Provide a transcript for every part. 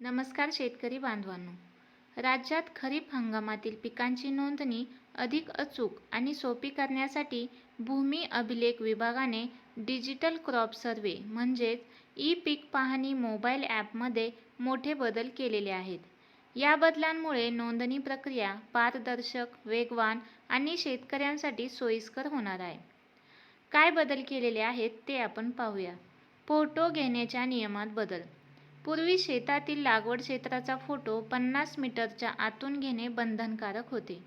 नमस्कार शेतकरी बांधवांनो. राज्यात खरीप हंगामातील पिकांची नोंदणी अधिक अचूक आणि सोपी करण्यासाठी भूमी अभिलेख विभागाने डिजिटल क्रॉप सर्वे म्हणजेच ई पीक पाहणी मोबाईल ॲपमध्ये मोठे बदल केलेले आहेत. या बदलांमुळे नोंदणी प्रक्रिया पारदर्शक वेगवान आणि शेतकऱ्यांसाठी सोयीस्कर होणार आहे. काय बदल केलेले आहेत ते आपण पाहूया. फोटो घेण्याच्या नियमात बदल. पूर्वी शेतातील लागवड क्षेत्राचा फोटो पन्नास मीटरच्या आतून घेणे बंधनकारक होते.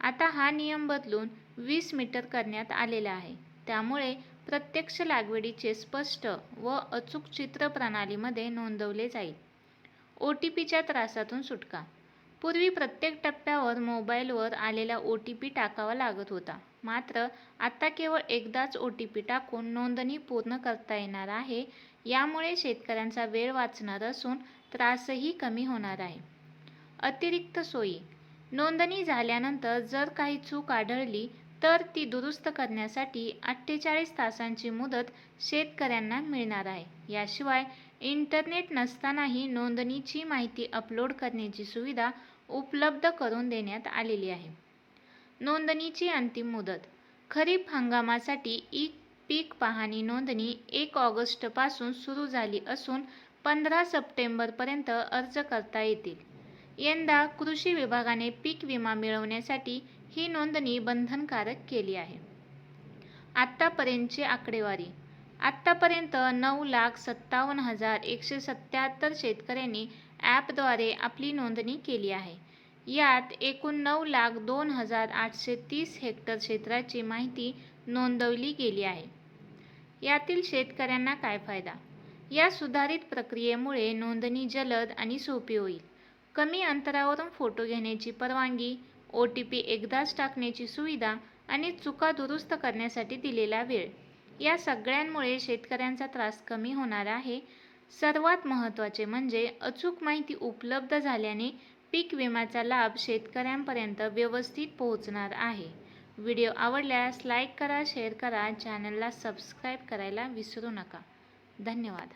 आता हा नियम बदलून वीस मीटर करण्यात आलेला आहे. त्यामुळे प्रत्यक्ष लागवडीचे स्पष्ट व अचूक चित्र प्रणालीमध्ये नोंदवले जाईल. ओ टी पीच्या त्रासातून सुटका पूर्वी प्रत्येक टप्प्यावर मोबाईलवर आलेला ओ टी पी टाकावा लागत होता. मात्र आता केवळ एकदाच ओ टी पी टाकून नोंदणी पूर्ण करता येणार आहे यामुळे शेतकऱ्यांचा वेळ वाचणार असून त्रासही कमी होणार आहे. अतिरिक्त सोयी. नोंदणी झाल्यानंतर जर काही चूक आढळली तर ती दुरुस्त करण्यासाठी अठ्ठेचाळीस तासांची मुदत शेतकऱ्यांना मिळणार आहे. याशिवाय इंटरनेट नसतानाही नोंदणीची माहिती अपलोड करण्याची सुविधा उपलब्ध करून देण्यात आलेली आहे. नोंदणीची अंतिम मुदत खरीप हंगामासाठी ई पीक पाहणी नोंदणी एक ऑगस्टपासून सुरू झाली असून पंधरा सप्टेंबरपर्यंत अर्ज करता येतील. यंदा कृषी विभागाने पीक विमा मिळवण्यासाठी ही नोंदणी बंधनकारक केली आहे. आत्तापर्यंतची आकडेवारी आत्तापर्यंत नऊ लाख सत्तावन्न हजार एकशे सत्याहत्तर शेतकऱ्यांनी ॲपद्वारे आपली नोंदणी केली आहे. यात एकूण नऊ लाख दोन हजार आठशे तीस हेक्टर क्षेत्राची माहिती नोंदवली गेली आहे. यातील शेतकऱ्यांना काय फायदा? या सुधारित प्रक्रियेमुळे नोंदणी जलद आणि सोपी होईल. कमी अंतरावरून फोटो घेण्याची परवानगी ओ टी पी एकदाच टाकण्याची सुविधा आणि चुका दुरुस्त करण्यासाठी दिलेला वेळ. या सगळ्यांमुळे शेतकऱ्यांचा त्रास कमी होणार आहे. सर्वात महत्त्वाचे म्हणजे अचूक माहिती उपलब्ध झाल्याने पीक विम्याचा लाभ शेतकऱ्यांपर्यंत व्यवस्थित पोहोचणार आहे. व्हिडिओ आवडल्यास लाईक करा शेअर करा चॅनलला सबस्क्राईब करायला विसरू नका. धन्यवाद.